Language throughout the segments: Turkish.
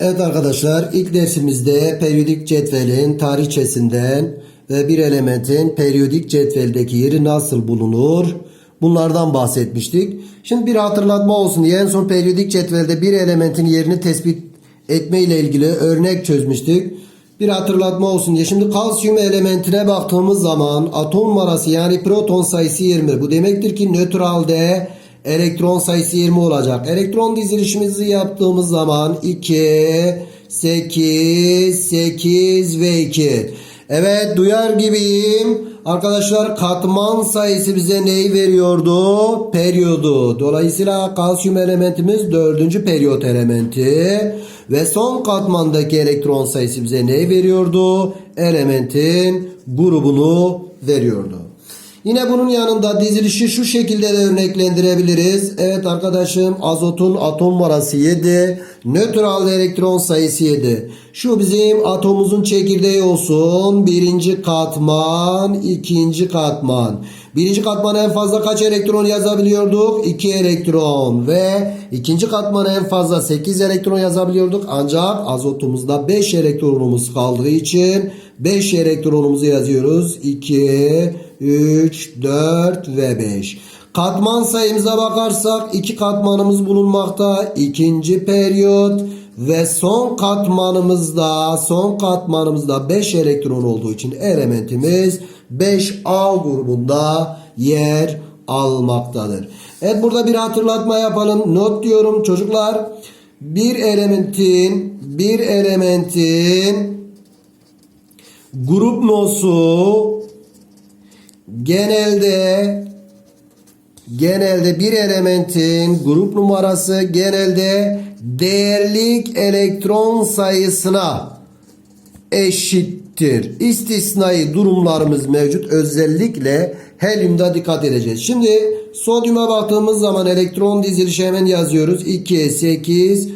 Evet arkadaşlar ilk dersimizde periyodik cetvelin tarihçesinden ve bir elementin periyodik cetveldeki yeri nasıl bulunur bunlardan bahsetmiştik. Şimdi bir hatırlatma olsun diye en son periyodik cetvelde bir elementin yerini tespit etme ile ilgili örnek çözmüştük. Bir hatırlatma olsun diye. Şimdi kalsiyum elementine baktığımız zaman atom numarası yani proton sayısı 20. Bu demektir ki nötralde elektron sayısı 20 olacak. Elektron dizilişimizi yaptığımız zaman 2, 8, 8 ve 2. Evet duyar gibiyim. Arkadaşlar katman sayısı bize neyi veriyordu? Periyodu. Dolayısıyla kalsiyum elementimiz dördüncü periyot elementi. Ve son katmandaki elektron sayısı bize neyi veriyordu? Elementin grubunu veriyordu. Yine bunun yanında dizilişi şu şekilde de örneklendirebiliriz. Evet arkadaşım azotun atom numarası 7. Nötral elektron sayısı 7. Şu bizim atomumuzun çekirdeği olsun. Birinci katman, ikinci katman. Birinci katmana en fazla kaç elektron yazabiliyorduk? 2 elektron. Ve ikinci katmana en fazla 8 elektron yazabiliyorduk. Ancak azotumuzda 5 elektronumuz kaldığı için 5 elektronumuzu yazıyoruz. 2, 3, 4 ve 5. Katman sayımıza bakarsak iki katmanımız bulunmakta. İkinci periyot ve son katmanımızda son katmanımızda 5 elektron olduğu için elementimiz 5A grubunda yer almaktadır. Evet burada bir hatırlatma yapalım. Not diyorum çocuklar. Bir elementin bir elementin grup nosu genelde genelde bir elementin grup numarası genelde değerlik elektron sayısına eşittir. İstisnai durumlarımız mevcut. Özellikle helyumda dikkat edeceğiz. Şimdi sodyuma baktığımız zaman elektron dizilişi hemen yazıyoruz. 2, 8,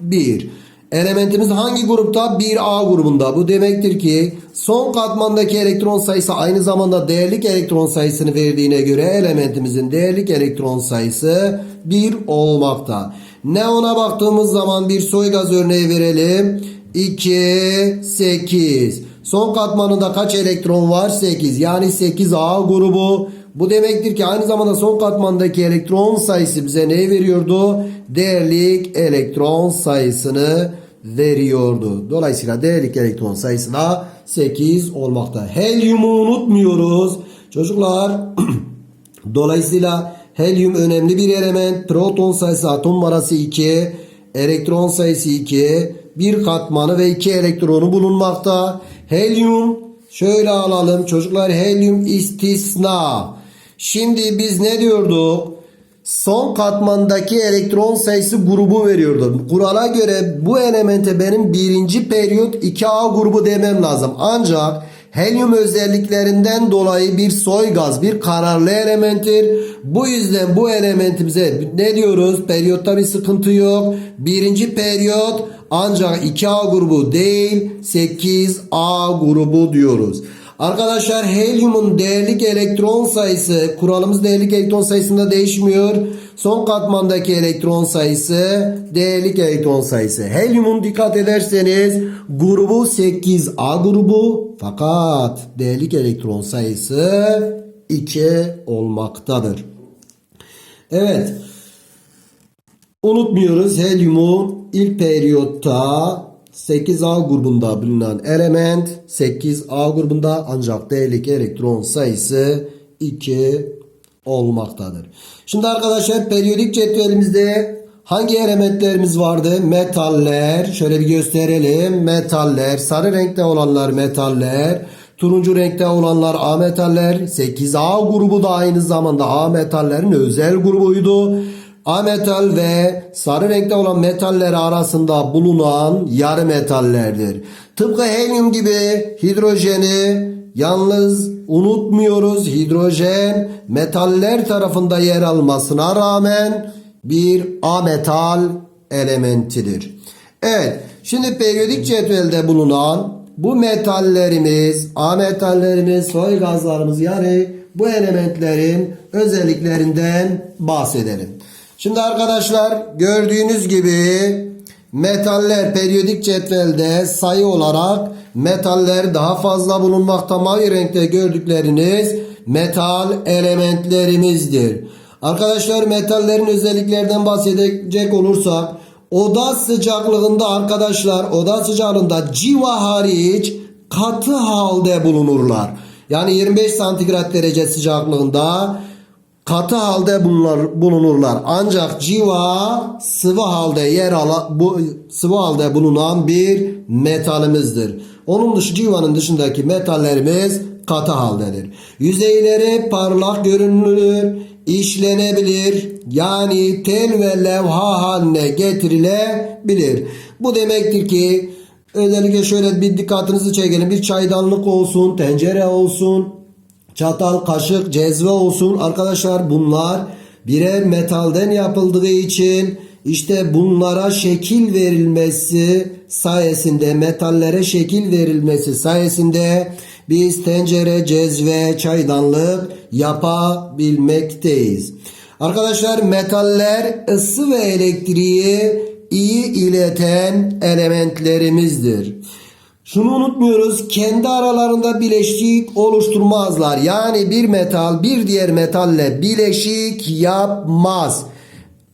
1. Elementimiz hangi grupta? 1A grubunda. Bu demektir ki son katmandaki elektron sayısı aynı zamanda değerlik elektron sayısını verdiğine göre elementimizin değerlik elektron sayısı 1 olmakta. Neona baktığımız zaman bir soy gaz örneği verelim. 2, 8. Son katmanında kaç elektron var? 8. Yani 8A grubu. Bu demektir ki aynı zamanda son katmandaki elektron sayısı bize ne veriyordu? Değerlik elektron sayısını veriyordu. Dolayısıyla değerlik elektron sayısına 8 olmakta. Helyumu unutmuyoruz. Çocuklar dolayısıyla helyum önemli bir element. Proton sayısı atom numarası 2. Elektron sayısı 2. Bir katmanı ve 2 elektronu bulunmakta. Helyum şöyle alalım. Çocuklar helyum istisna. Şimdi biz ne diyorduk? Son katmandaki elektron sayısı grubu veriyordu. Kurala göre bu elemente benim birinci periyot 2A grubu demem lazım. Ancak helyum özelliklerinden dolayı bir soy gaz, bir kararlı elementtir. Bu yüzden bu elementimize ne diyoruz? Periyotta bir sıkıntı yok. Birinci periyot ancak 2A grubu değil 8A grubu diyoruz. Arkadaşlar helyumun değerlik elektron sayısı kuralımız değerlik elektron sayısında değişmiyor. Son katmandaki elektron sayısı değerlik elektron sayısı. Helyumun dikkat ederseniz grubu 8A grubu fakat değerlik elektron sayısı 2 olmaktadır. Evet. Unutmuyoruz helyumun ilk periyotta 8A grubunda bulunan element 8A grubunda ancak değerlik elektron sayısı 2 olmaktadır. Şimdi arkadaşlar periyodik cetvelimizde hangi elementlerimiz vardı? Metaller. Şöyle bir gösterelim. Metaller. Sarı renkte olanlar metaller. Turuncu renkte olanlar A metaller. 8A grubu da aynı zamanda A metallerin özel grubuydu. A metal ve sarı renkte olan metaller arasında bulunan yarı metallerdir. Tıpkı helyum gibi hidrojeni yalnız unutmuyoruz. Hidrojen metaller tarafında yer almasına rağmen bir A metal elementidir. Evet, şimdi periyodik cetvelde bulunan bu metallerimiz, A metallerimiz, soy gazlarımız yani bu elementlerin özelliklerinden bahsedelim. Şimdi arkadaşlar gördüğünüz gibi Metaller periyodik cetvelde sayı olarak metaller daha fazla bulunmakta. Mavi renkte gördükleriniz metal elementlerimizdir. Arkadaşlar metallerin özelliklerden bahsedecek olursak oda sıcaklığında arkadaşlar oda sıcaklığında civa hariç katı halde bulunurlar. Yani 25 santigrat derece sıcaklığında katı halde bulunur, bulunurlar. Ancak civa sıvı halde yer ala, bu sıvı halde bulunan bir metalimizdir. Onun dışı civanın dışındaki metallerimiz katı haldedir. Yüzeyleri parlak görünür, işlenebilir. Yani tel ve levha haline getirilebilir. Bu demektir ki özellikle şöyle bir dikkatinizi çekelim. Bir çaydanlık olsun, tencere olsun, çatal, kaşık, cezve olsun. Arkadaşlar bunlar birer metalden yapıldığı için işte bunlara şekil verilmesi sayesinde metallere şekil verilmesi sayesinde biz tencere, cezve, çaydanlık yapabilmekteyiz. Arkadaşlar metaller ısı ve elektriği iyi ileten elementlerimizdir. Şunu unutmuyoruz. Kendi aralarında bileşik oluşturmazlar. Yani bir metal bir diğer metalle bileşik yapmaz.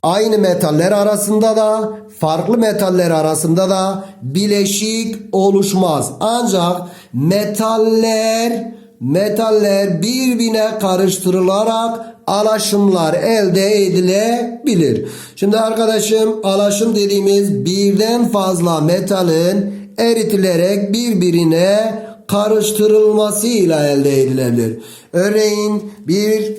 Aynı metaller arasında da farklı metaller arasında da bileşik oluşmaz. Ancak metaller metaller birbirine karıştırılarak alaşımlar elde edilebilir. Şimdi arkadaşım alaşım dediğimiz birden fazla metalin eritilerek birbirine karıştırılmasıyla elde edilebilir. Örneğin bir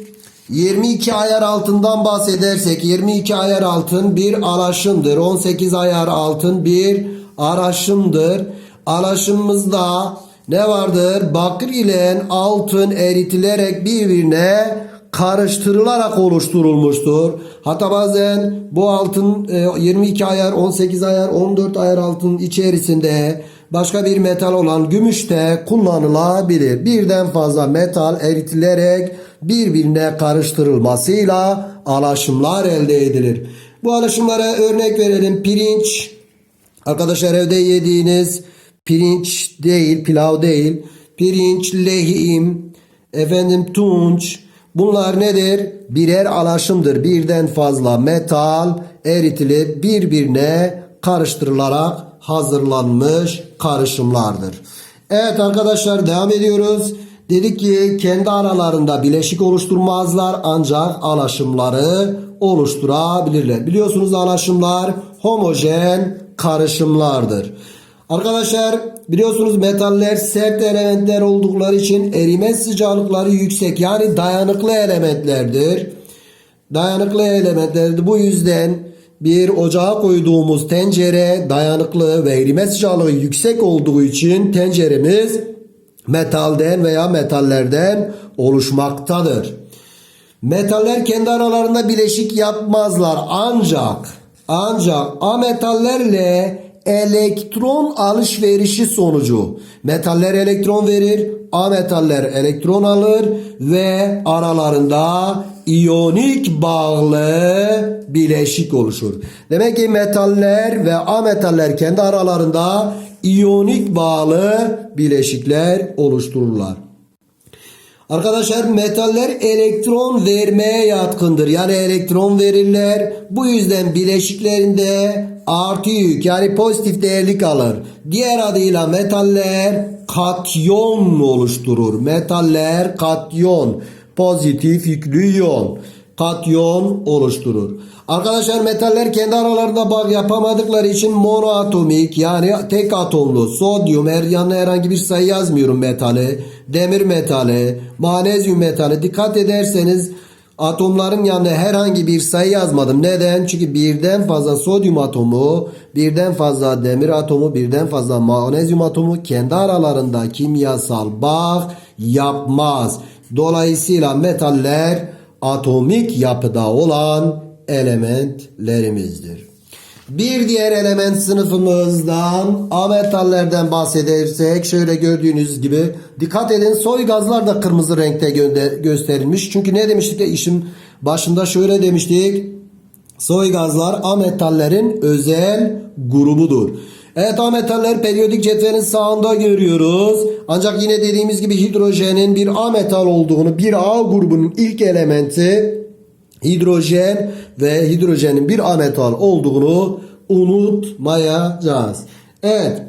22 ayar altından bahsedersek 22 ayar altın bir alaşımdır. 18 ayar altın bir araşımdır. Alaşımımızda ne vardır? Bakır ile altın eritilerek birbirine karıştırılarak oluşturulmuştur. Hatta bazen bu altın e, 22 ayar, 18 ayar, 14 ayar altın içerisinde başka bir metal olan gümüş de kullanılabilir. Birden fazla metal eritilerek birbirine karıştırılmasıyla alaşımlar elde edilir. Bu alaşımlara örnek verelim. Pirinç, arkadaşlar evde yediğiniz pirinç değil, pilav değil. Pirinç, lehim, efendim tunç, Bunlar nedir? Birer alaşımdır. Birden fazla metal eritilip birbirine karıştırılarak hazırlanmış karışımlardır. Evet arkadaşlar devam ediyoruz. Dedik ki kendi aralarında bileşik oluşturmazlar ancak alaşımları oluşturabilirler. Biliyorsunuz alaşımlar homojen karışımlardır. Arkadaşlar biliyorsunuz metaller sert elementler oldukları için erime sıcaklıkları yüksek yani dayanıklı elementlerdir. Dayanıklı elementlerdir. Bu yüzden bir ocağa koyduğumuz tencere dayanıklı ve erime sıcaklığı yüksek olduğu için tenceremiz metalden veya metallerden oluşmaktadır. Metaller kendi aralarında bileşik yapmazlar ancak ancak ametallerle elektron alışverişi sonucu metaller elektron verir, ametaller elektron alır ve aralarında iyonik bağlı bileşik oluşur. Demek ki metaller ve ametaller kendi aralarında iyonik bağlı bileşikler oluştururlar. Arkadaşlar metaller elektron vermeye yatkındır. Yani elektron verirler. Bu yüzden bileşiklerinde artı yük yani pozitif değerlik alır. Diğer adıyla metaller katyon oluşturur. Metaller katyon pozitif yüklü iyon katyon oluşturur. Arkadaşlar metaller kendi aralarında bağ yapamadıkları için monoatomik yani tek atomlu sodyum her yanına herhangi bir sayı yazmıyorum metali, demir metali, manezyum metali dikkat ederseniz atomların yanına herhangi bir sayı yazmadım. Neden? Çünkü birden fazla sodyum atomu, birden fazla demir atomu, birden fazla manezyum atomu kendi aralarında kimyasal bağ yapmaz. Dolayısıyla metaller atomik yapıda olan elementlerimizdir. Bir diğer element sınıfımızdan ametallerden bahsedersek şöyle gördüğünüz gibi dikkat edin soy gazlar da kırmızı renkte gösterilmiş. Çünkü ne demiştik de işin başında şöyle demiştik. Soy gazlar ametallerin özel grubudur. Evet ametaller periyodik cetvelin sağında görüyoruz. Ancak yine dediğimiz gibi hidrojenin bir ametal olduğunu, bir A grubunun ilk elementi hidrojen ve hidrojenin bir ametal olduğunu unutmayacağız. Evet.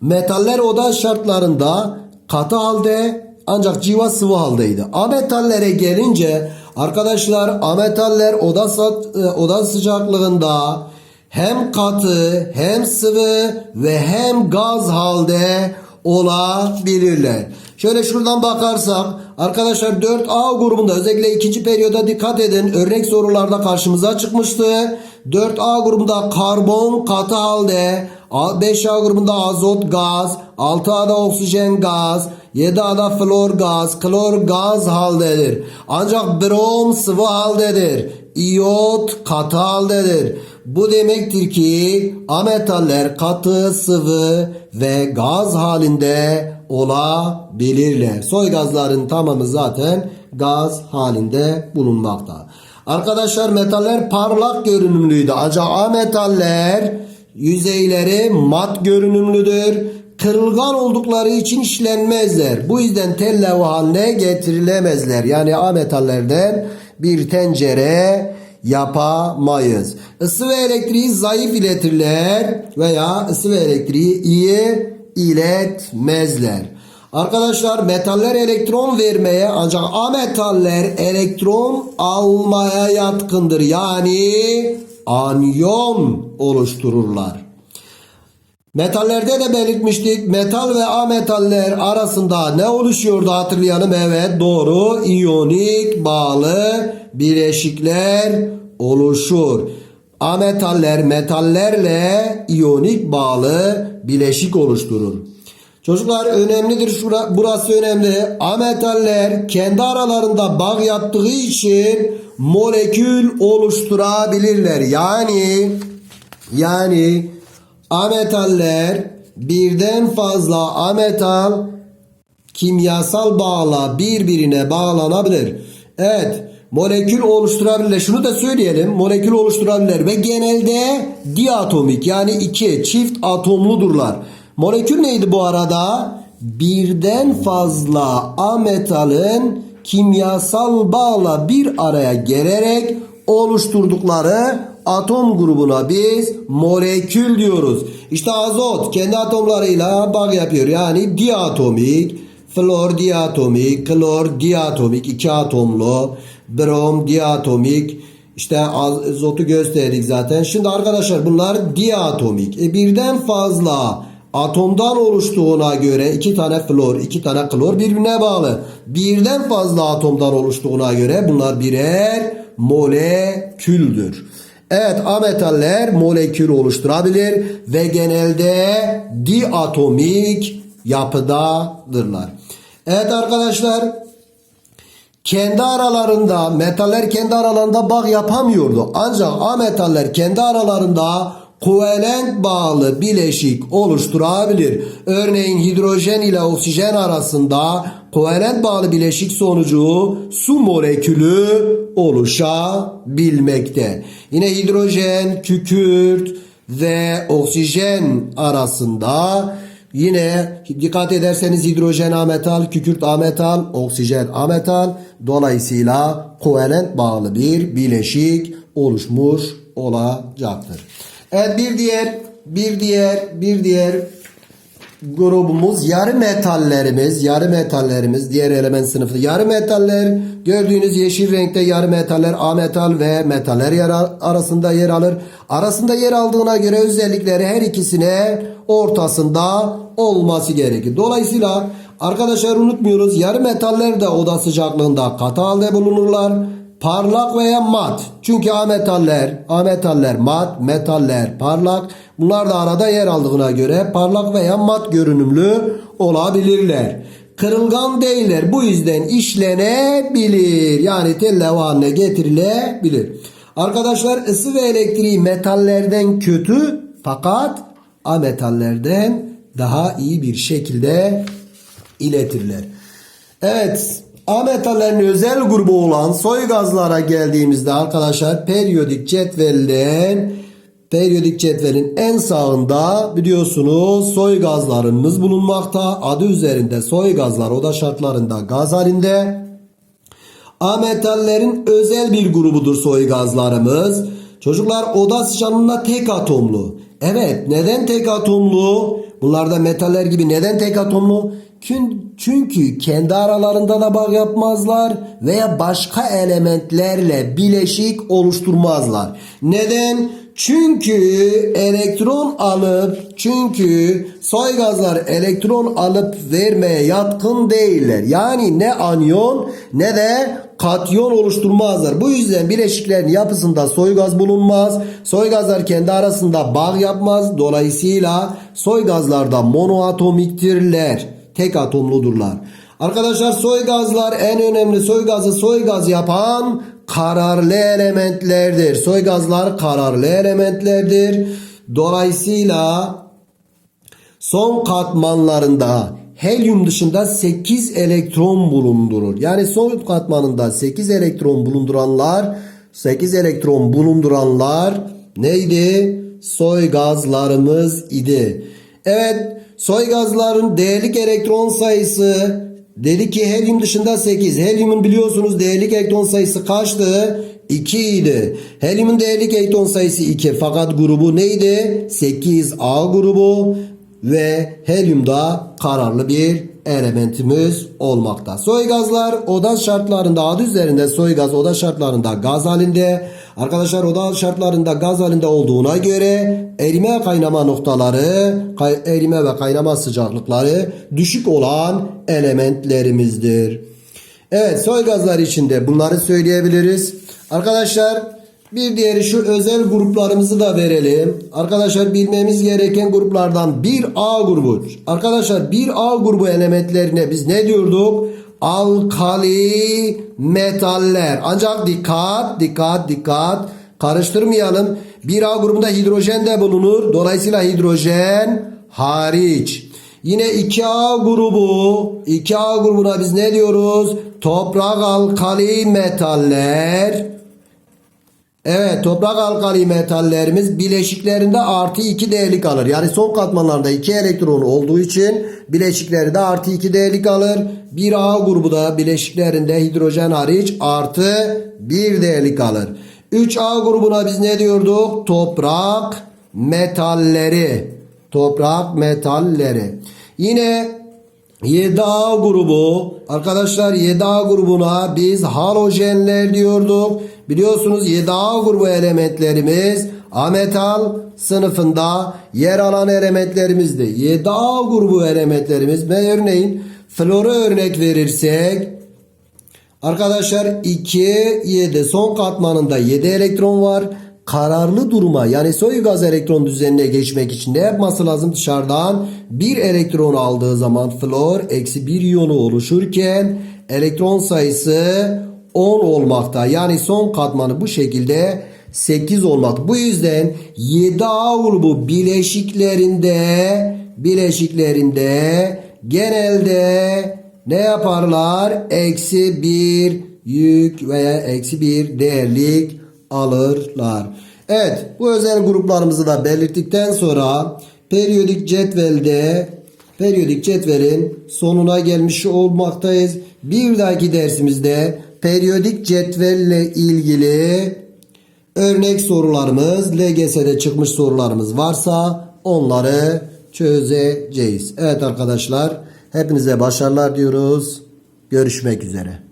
Metaller oda şartlarında katı halde ancak civa sıvı haldeydi. Ametallere gelince arkadaşlar ametaller oda, e, oda sıcaklığında hem katı hem sıvı ve hem gaz halde olabilirler. Şöyle şuradan bakarsak arkadaşlar 4A grubunda özellikle ikinci periyoda dikkat edin. Örnek sorularda karşımıza çıkmıştı. 4A grubunda karbon katı halde, 5A grubunda azot gaz, 6A'da oksijen gaz, 7A'da flor gaz, klor gaz haldedir. Ancak brom sıvı haldedir. İyot katı haldedir. Bu demektir ki ametaller katı, sıvı ve gaz halinde olabilirler. Soy gazların tamamı zaten gaz halinde bulunmakta. Arkadaşlar metaller parlak görünümlüydü. Ancak ametaller yüzeyleri mat görünümlüdür. Kırılgan oldukları için işlenmezler. Bu yüzden tel levha haline getirilemezler. Yani ametallerden bir tencere yapamayız. Isı ve elektriği zayıf iletirler veya ısı ve elektriği iyi iletmezler. Arkadaşlar metaller elektron vermeye ancak ametaller elektron almaya yatkındır. Yani anyon oluştururlar. Metallerde de belirtmiştik. Metal ve ametaller arasında ne oluşuyordu hatırlayalım. Evet doğru. İyonik bağlı bileşikler oluşur. Ametaller metallerle iyonik bağlı bileşik oluşturur. Çocuklar önemlidir şura, burası önemli. Ametaller kendi aralarında bağ yaptığı için molekül oluşturabilirler. Yani yani ametaller birden fazla ametal kimyasal bağla birbirine bağlanabilir. Evet molekül oluşturabilirler. Şunu da söyleyelim molekül oluşturabilirler ve genelde diatomik yani iki çift atomludurlar. Molekül neydi bu arada? Birden fazla ametalın kimyasal bağla bir araya gelerek oluşturdukları atom grubuna biz molekül diyoruz. İşte azot kendi atomlarıyla bağ yapıyor. Yani diatomik, flor diatomik, klor diatomik iki atomlu, brom diatomik, işte azotu gösterdik zaten. Şimdi arkadaşlar bunlar diatomik. E birden fazla atomdan oluştuğuna göre iki tane flor, iki tane klor birbirine bağlı. Birden fazla atomdan oluştuğuna göre bunlar birer moleküldür. Evet ametaller molekül oluşturabilir ve genelde diatomik yapıdadırlar. Evet arkadaşlar kendi aralarında metaller kendi aralarında bağ yapamıyordu. Ancak ametaller kendi aralarında kovalent bağlı bileşik oluşturabilir. Örneğin hidrojen ile oksijen arasında kovalent bağlı bileşik sonucu su molekülü oluşabilmekte. Yine hidrojen, kükürt ve oksijen arasında Yine dikkat ederseniz hidrojen ametal, kükürt ametal, oksijen ametal dolayısıyla kovalent bağlı bir bileşik oluşmuş olacaktır. Evet bir diğer bir diğer bir diğer grubumuz yarı metallerimiz, yarı metallerimiz diğer element sınıfı. Yarı metaller gördüğünüz yeşil renkte yarı metaller A metal ve metaller yer arasında yer alır. Arasında yer aldığına göre özellikleri her ikisine ortasında olması gerekir. Dolayısıyla arkadaşlar unutmuyoruz yarı metaller de oda sıcaklığında katı halde bulunurlar. Parlak veya mat. Çünkü ametaller, ametaller mat, metaller parlak. Bunlar da arada yer aldığına göre parlak veya mat görünümlü olabilirler. Kırılgan değiller. Bu yüzden işlenebilir. Yani tel levha haline getirilebilir. Arkadaşlar ısı ve elektriği metallerden kötü fakat ametallerden daha iyi bir şekilde iletirler. Evet A metallerin özel grubu olan soy gazlara geldiğimizde arkadaşlar periyodik cetvelden periyodik cetvelin en sağında biliyorsunuz soy gazlarımız bulunmakta. Adı üzerinde soy gazlar oda şartlarında gaz halinde. A metallerin özel bir grubudur soy gazlarımız. Çocuklar oda sıcaklığında tek atomlu. Evet neden tek atomlu? Bunlar da metaller gibi neden tek atomlu? Çünkü kendi aralarında da bağ yapmazlar veya başka elementlerle bileşik oluşturmazlar. Neden? Çünkü elektron alıp çünkü soy gazlar elektron alıp vermeye yatkın değiller. Yani ne anyon ne de katyon oluşturmazlar. Bu yüzden bileşiklerin yapısında soy gaz bulunmaz. Soy gazlar kendi arasında bağ yapmaz. Dolayısıyla soy gazlarda monoatomiktirler. Tek atomludurlar. Arkadaşlar soy gazlar en önemli soy gazı soy gaz yapan kararlı elementlerdir. Soy gazlar kararlı elementlerdir. Dolayısıyla son katmanlarında helyum dışında 8 elektron bulundurur. Yani son katmanında 8 elektron bulunduranlar 8 elektron bulunduranlar neydi? Soy gazlarımız idi. Evet soy gazların değerlik elektron sayısı dedi ki helyum dışında 8. Helyumun biliyorsunuz değerlik elektron sayısı kaçtı? 2 idi. Helyumun değerlik elektron sayısı 2 fakat grubu neydi? 8A grubu ve helyumda kararlı bir elementimiz olmakta. Soy gazlar oda şartlarında adı üzerinde soy gaz oda şartlarında gaz halinde. Arkadaşlar oda şartlarında gaz halinde olduğuna göre erime kaynama noktaları, kay- erime ve kaynama sıcaklıkları düşük olan elementlerimizdir. Evet soy gazlar içinde bunları söyleyebiliriz. Arkadaşlar bir diğeri şu özel gruplarımızı da verelim. Arkadaşlar bilmemiz gereken gruplardan 1A grubu. Arkadaşlar 1A grubu elementlerine biz ne diyorduk? Alkali metaller. Ancak dikkat, dikkat, dikkat. Karıştırmayalım. 1A grubunda hidrojen de bulunur. Dolayısıyla hidrojen hariç. Yine 2A grubu, 2A grubuna biz ne diyoruz? Toprak alkali metaller. Evet toprak alkali metallerimiz bileşiklerinde artı 2 değerlik alır. Yani son katmanlarda 2 elektron olduğu için bileşiklerinde artı 2 değerlik alır. 1A grubu da bileşiklerinde hidrojen hariç artı 1 değerlik alır. 3A grubuna biz ne diyorduk? Toprak metalleri. Toprak metalleri. Yine 7A grubu arkadaşlar 7A grubuna biz halojenler diyorduk. Biliyorsunuz 7A grubu elementlerimiz ametal sınıfında yer alan elementlerimizdi. 7A grubu elementlerimiz ve örneğin flora örnek verirsek Arkadaşlar 2, 7 son katmanında 7 elektron var. Kararlı duruma yani soy gaz elektron düzenine geçmek için ne yapması lazım? Dışarıdan bir elektron aldığı zaman flor eksi 1 iyonu oluşurken elektron sayısı 10 olmakta. Yani son katmanı bu şekilde 8 olmak. Bu yüzden 7A grubu bileşiklerinde bileşiklerinde genelde ne yaparlar? Eksi bir yük veya eksi bir değerlik alırlar. Evet bu özel gruplarımızı da belirttikten sonra periyodik cetvelde periyodik cetvelin sonuna gelmiş olmaktayız. Bir dahaki dersimizde periyodik cetvelle ilgili örnek sorularımız, LGS'de çıkmış sorularımız varsa onları çözeceğiz. Evet arkadaşlar hepinize başarılar diyoruz. Görüşmek üzere.